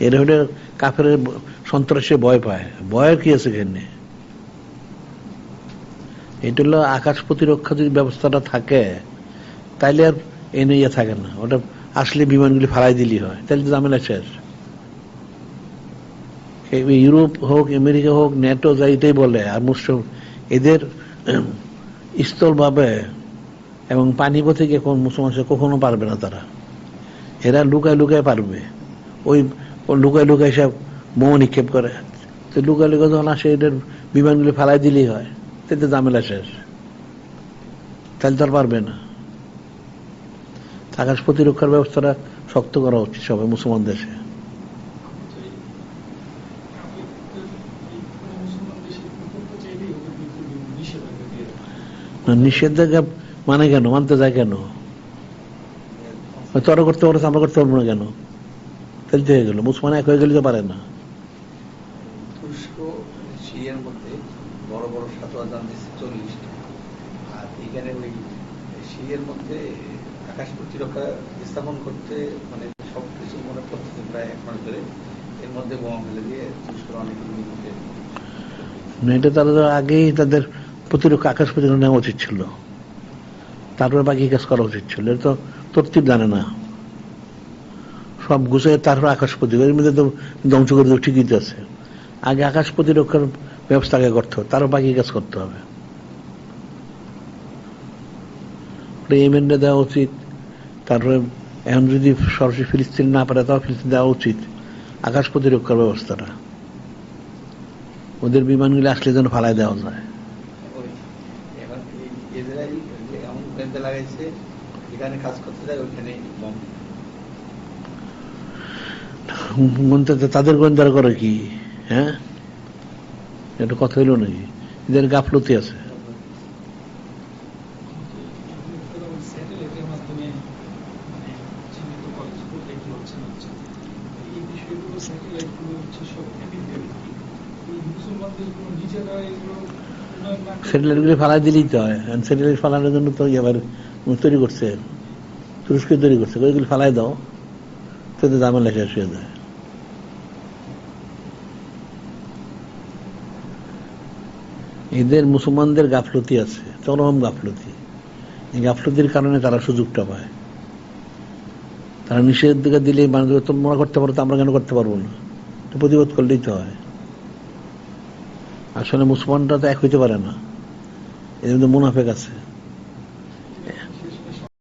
এর হলে কাফের সন্ত্রাসে ভয় পায়। ভয়ের কি আছে এখানে? এটা হলো আকাশ প্রতিরক্ষা যদি ব্যবস্থাটা থাকে, তাইলে আর এনে ইয়ে থাকে না। ওটা আসলে বিমানগুলি ফালাই দিলি হয়। তাহলে ঝামেলা শেষ। ইউরোপ হোক, আমেরিকা হোক নেটো যা এটাই বলে। আর মুসলিম এদের স্থলভাবে এবং পানিপথে গিয়ে কোন মুসলমান কখনো পারবে না তারা। এরা লুকায় লুকায় পারবে। ওই ও লুকায় লুকায় সব বোমা নিক্ষেপ করে। তো লুকায় লুকায় যখন আসে, এদের বিমানগুলি ফালাই দিলেই হয়। তাতে ঝামেলা শেষ। তাহলে তো আর পারবে না। আকাশ প্রতিরক্ষার ব্যবস্থাটা শক্ত করা উচিত সবাই, মুসলমান দেশে। নিষেধাজ্ঞা মানে কেন? মানতে যায় কেন? তোরা করতে পারছে আমরা করতে পারব না কেন? ফেলতে হয়ে গেল মুসলমান এক হয়ে গেলে তো পারে না তুরস্ক সিরিয়ার মধ্যে বড় বড় সাতোয়া দাম দিচ্ছে চল্লিশটা আর এখানে ওই সিরিয়ার মধ্যে আকাশ প্রতিরক্ষা স্থাপন করতে মানে সব কিছু মনে করতেছে প্রায় এক মাস ধরে এর মধ্যে বোমা দিয়ে এটা তারা আগেই তাদের প্রতিরক্ষা আকাশ প্রতিরক্ষা নেওয়া উচিত ছিল তারপরে বাকি কাজ করা উচিত ছিল এটা তো তরতিব জানে না সব গুছিয়ে তারপর আকাশ প্রতিরক্ষা এর মধ্যে তো ধ্বংস করে দেবে, ঠিকই আছে। আগে আকাশ প্রতিরক্ষার ব্যবস্থা আগে করতে হবে, তারও বাকি কাজ করতে হবে। দেওয়া উচিত, তারপরে এখন যদি সরাসরি ফিলিস্তিন না পারে, তাও ফিলিস্তিন দেওয়া উচিত আকাশ প্রতিরক্ষার ব্যবস্থাটা। ওদের বিমানগুলি আসলে যেন ফালাই দেওয়া যায়। এখন কাজ করতে যায়, ওইখানে তাদের গোয়েন্দারা করে কি? হ্যাঁ? এটা কথা হইল নাকি? এদের গাফলতি আছে। স্যাটেলাইটগুলো ফালাই দিলেই তো হয়। স্যাটেলাইট ফালানোর জন্য তো এবার তৈরি করছে। তুরস্ক তৈরি করছে। ওইগুলি ফালাই দাও। তাতে ঝামেলা শেষ হয়ে যায়। এদের মুসলমানদের গাফলতি আছে, চরম গাফলতি। এই গাফলতির কারণে তারা সুযোগটা পায়। তারা নিষেধাজ্ঞা দিলে মানুষ তোমরা করতে পারো তো আমরা কেন করতে পারব না? প্রতিবাদ করলেই তো হয়। আসলে মুসলমানরা তো এক হইতে পারে না। এদের মধ্যে মুনাফেক আছে।